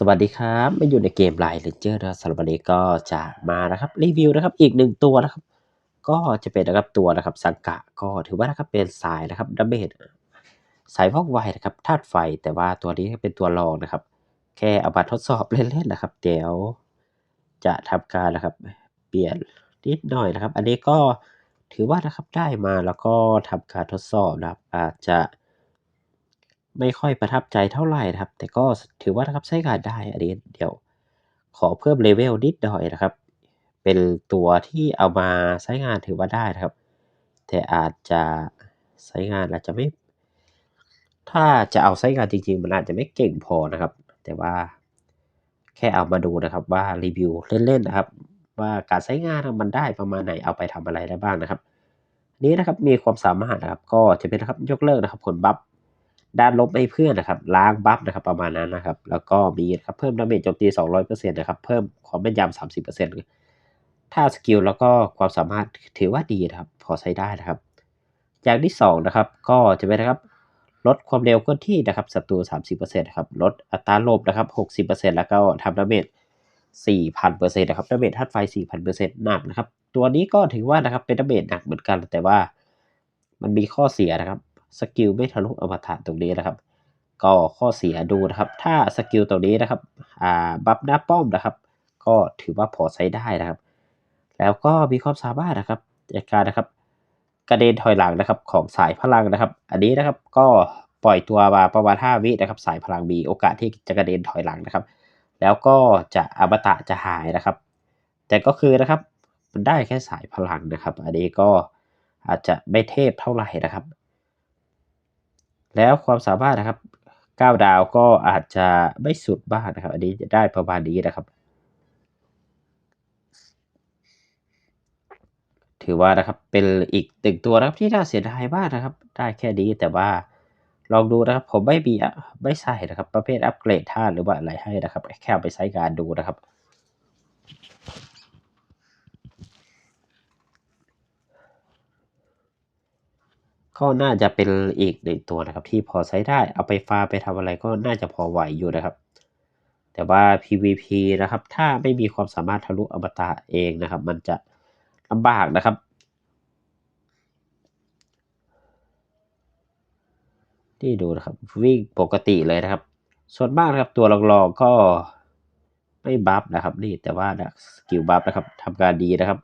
สวัสดีครับมาอยู่ในเกม Line Ranger นะครับสำหรับวันนี้ก็จะมานะครับรีวิวนะครับอีกหนึ่งตัวนะครับ ก็จะเป็นนะครับตัวนะครับสังกะก็ถือว่านะครับเป็นสายนะครับดัมเบลสายว่องไวนะครับธาตุไฟแต่ว่าตัวนี้เป็นตัวรองนะครับ แค่เอามาทดสอบเล่นๆนะครับ เดี๋ยว จะทำการนะครับ เปลี่ยนนิดหน่อยนะครับ อันนี้ก็ถือว่านะครับได้มาแล้วก็ทำการทดสอบนะครับอาจจะ ไม่ค่อยประทับใจเท่าไหรนะครับ แต่ก็ถือว่านะครับใช้งานได้อันนี้เดี๋ยวขอเพิ่ม level นิดหน่อยนะครับ เป็นตัวที่เอามาใช้งานถือว่าได้นะครับ แต่อาจจะใช้งานอาจจะไม่ ถ้าจะเอาใช้งานจริงๆ มันอาจจะไม่เก่งพอนะครับ แต่ว่าแค่เอามาดูนะครับว่ารีวิวเล่นๆนะครับ ว่าการใช้งานมันได้ประมาณไหนเอาไปทำอะไรได้บ้างนะครับ นี้นะครับมีความสามารถนะครับ ก็จะเป็นนะครับยกเลิกนะครับผลบัฟ ด้านลบให้เพื่อนนะครับ ล้างบัฟนะครับประมาณนั้นนะครับ แล้วก็มีนะครับเพิ่มดาเมจโจมตี 200%นะครับ เพิ่มความแม่นยำ30%ถ้าสกิลแล้วก็ความสามารถถือว่าดีนะครับ พอใช้ได้นะครับ อย่างที่2นะครับ ก็จะเป็นนะครับ ลดความเร็วเคลื่อนที่นะครับศัตรู 30%นะครับ ลดอัตราลบนะครับ 60%แล้วก็ทำดาเมจ4,000%นะครับดาเมจธาตุไฟ 4,000%หนักนะครับ ตัวนี้ก็ถือว่านะครับเป็นดาเมจหนักเหมือนกันแต่ว่ามันมีข้อเสียนะครับ สกิลไม่ทะลุอมตะตรงนี้นะครับ ก็ข้อเสียดูนะครับ ถ้าสกิลตรงนี้นะครับอ่าบัฟหน้าป้อมนะครับ ก็ถือว่าพอใช้ได้นะครับ แล้วก็มีความสามารถนะครับในการนะครับกระเด็นถอยหลังนะครับของสายพลังนะครับ อันนี้นะครับก็ปล่อยตัวมาประมาณ5วินะครับ สายพลังมีโอกาสที่จะกระเด็นถอยหลังนะครับ แล้วก็จะอมตะจะหายนะครับ แต่ก็คือนะครับมันได้แค่สายพลังนะครับ อันนี้ก็อาจจะไม่เทพเท่าไหร่นะครับ แล้วความสามารถนะครับ 9 ดาวก็อาจจะไม่สุดบ้างนะครับ อันนี้จะได้ประมาณนี้นะครับ ถือว่านะครับเป็นอีกหนึ่งตัวนะครับที่น่าเสียดายมากนะครับ ได้แค่นี้แต่ว่าลองดูนะครับผมไม่มีไม่ใส่นะครับ ประเภทอัปเกรดธาหรือว่าอะไรให้นะครับ แค่ไปใช้งานดูนะครับ ก็น่าจะเป็นอีกหนึ่งตัวนะครับ ที่พอใช้ได้เอาไปฟาร์ไปทำอะไรก็น่าจะพอไหวอยู่นะครับ แต่ว่า PVP นะครับ ถ้าไม่มีความสามารถทะลุอมตะเองนะครับ มันจะลำบากนะครับนี่ดูนะครับ วิ่งปกติเลยนะครับ ส่วนมากนะครับตัวรองๆก็ไม่บัฟนะครับ นี่แต่ว่าสกิลบัฟนะครับทำงานดีนะครับ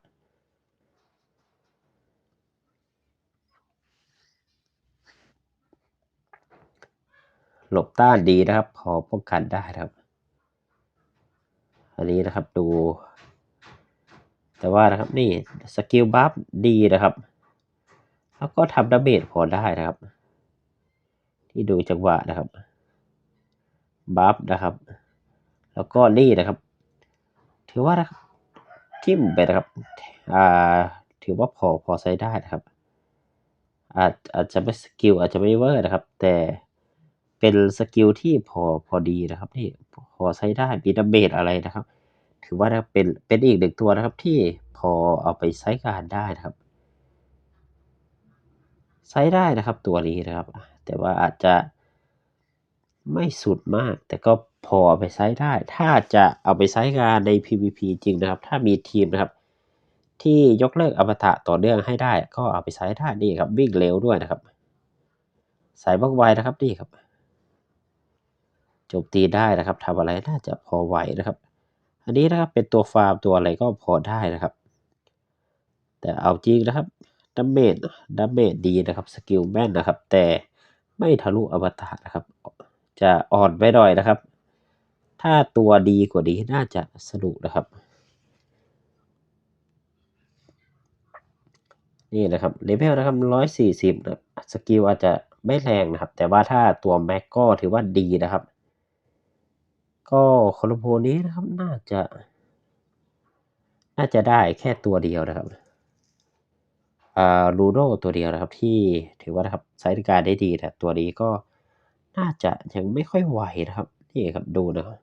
หลบต้านดีนะครับ พอป้องกันได้นะครับ อันนี้นะครับดู แต่ว่านะครับนี่สกิลบัฟดีนะครับ แล้วก็ทำดาเมจพอได้นะครับ ที่ดูจังหวะนะครับบัฟนะครับ แล้วก็นี่นะครับ ถือว่านะครับทิ่มไปนะครับอ่าถือว่าพอพอใช้ได้นะครับ อาจอาจจะไม่สกิลอาจจะไม่เวอร์นะครับ แต่ เป็นสกิลที่พอพอดีนะครับ ที่พอใช้ได้มีดาเมจอะไรนะครับ ถือว่าเป็นเป็นอีกหนึ่งตัวนะครับที่พอเอาไปใช้งานได้นะครับ ใช้ได้นะครับตัวนี้นะครับ แต่ว่าอาจจะไม่สุดมาก แต่ก็พอเอาไปใช้ได้ ถ้าจะเอาไปใช้งานใน PVP จริงนะครับ ถ้ามีทีมนะครับ ที่ยกเลิกอมตะต่อเนื่องให้ได้ ก็เอาไปใช้ได้นี่ครับวิ่งเร็วด้วยนะครับ สายว่องไวนะครับนี่ครับ จมตีได้นะครับทำอะไรน่าจะพอไหวนะครับ อันนี้นะครับเป็นตัวฟาร์มตัวอะไรก็พอได้นะครับ แต่เอาจริงนะครับดาเมจดาเมจดีนะครับสกิลแม่นนะครับ แต่ไม่ทะลุอมตะนะครับ จะอ่อนไปหน่อยนะครับ ถ้าตัวดีกว่านี้น่าจะสนุกนะครับ นี่นะครับเลเวลนะครับร้อยสี่สิบนะสกิลอาจจะไม่แรงนะครับ แต่ว่าถ้าตัวแม็กก็ถือว่าดีนะครับ ก็คอลโบนี้นะครับ น่าจะ น่าจะได้แค่ตัวเดียวนะครับอ่าลูโดตัวเดียวนะครับ ที่ถือว่านะครับใช้การได้ดีแต่ตัวนี้ก็น่าจะยังไม่ค่อยไหวนะครับนี่ครับดูนะครับ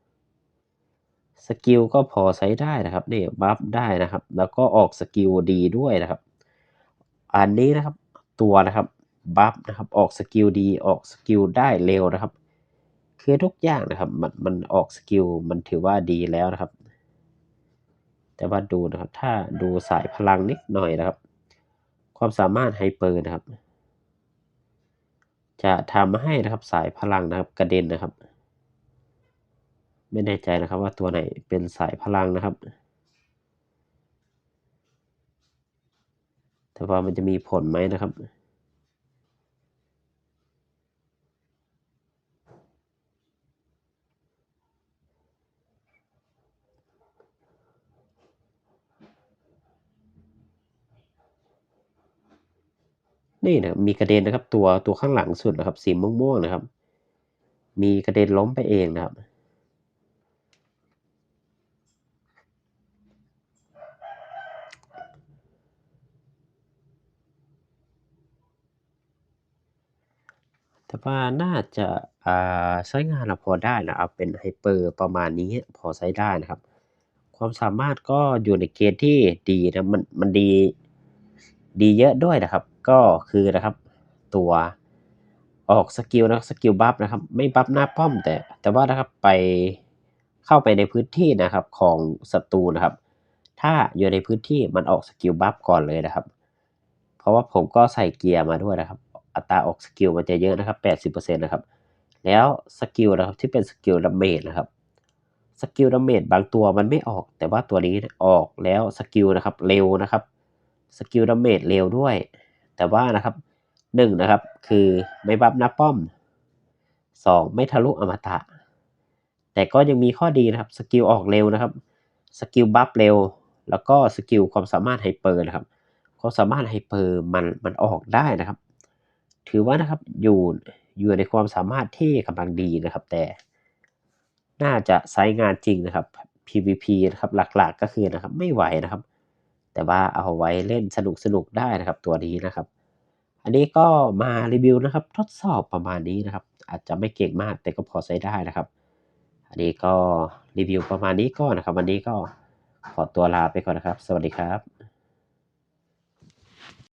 สกิลก็พอใช้ได้นะครับนี่บัฟได้นะครับ แล้วก็ออกสกิลดีด้วยนะครับ อันนี้นะครับตัวนะครับบัฟนะครับออกสกิลดีออกสกิลได้เร็วนะครับ คือทุกอย่างนะครับมันมันออกสกิลมันถือว่าดีแล้วนะครับ แต่ว่าดูนะครับ ถ้าดูสายพลังนิดหน่อยนะครับ ความสามารถไฮเปอร์นะครับ จะทำให้นะครับสายพลังนะครับกระเด็นนะครับ ไม่แน่ใจนะครับว่าตัวไหนเป็นสายพลังนะครับ แต่ว่ามันจะมีผลไหมนะครับ นี่นะมีกระเด็นนะครับ ตัวตัวข้างหลังสุดนะครับ สีม่วงๆนะครับ มีกระเด็นล้มไปเองนะครับแต่ว่าน่าจะอ่าใช้งานอะพอได้นะเอาเป็นไฮเปอร์ประมาณนี้พอใช้ได้นะครับ ความสามารถก็อยู่ในเกณฑ์ที่ดีนะมันมันดีดีเยอะด้วยนะครับ ก็คือนะครับ ตัวออกสกิลนะสกิลบัฟนะครับ ไม่บัฟหน้าป้อมแต่ แต่ว่านะครับไปเข้าไปในพื้นที่นะครับของศัตรูนะครับ ถ้าอยู่ในพื้นที่มันออกสกิลบัฟก่อนเลยนะครับ เพราะว่าผมก็ใส่เกียร์มาด้วยนะครับ อัตราออกสกิลมันจะเยอะนะครับ 80%นะครับ แล้วสกิลนะครับที่เป็นสกิลดาเมจนะครับสกิลดาเมจบางตัวมันไม่ออก แต่ว่าตัวนี้ออกแล้วสกิลนะครับเร็วนะครับสกิลดาเมจเร็วด้วย แต่ว่านะครับ1นะครับ คือไม่บัฟหน้าป้อม2ไม่ทะลุอมตะ แต่ก็ยังมีข้อดีนะครับสกิลออกเร็วนะครับสกิลบัฟเร็ว แล้วก็สกิลความสามารถไฮเปอร์นะครับความสามารถไฮเปอร์มันมันออกได้นะครับ ถือว่านะครับอยู่อยู่ในความสามารถที่กำลังดีนะครับ แต่น่าจะใช้งานจริงนะครับ PVP นะครับหลักๆก็คือนะครับไม่ไหวนะครับ แต่ว่าเอาไว้เล่นสนุกสนุกได้นะครับตัวนี้นะครับ อันนี้ก็มารีวิวนะครับ ทดสอบประมาณนี้นะครับ อาจจะไม่เก่งมากแต่ก็พอใช้ได้นะครับ อันนี้ก็รีวิวประมาณนี้ก่อนนะครับ วันนี้ก็ขอตัวลาไปก่อนนะครับ สวัสดีครับ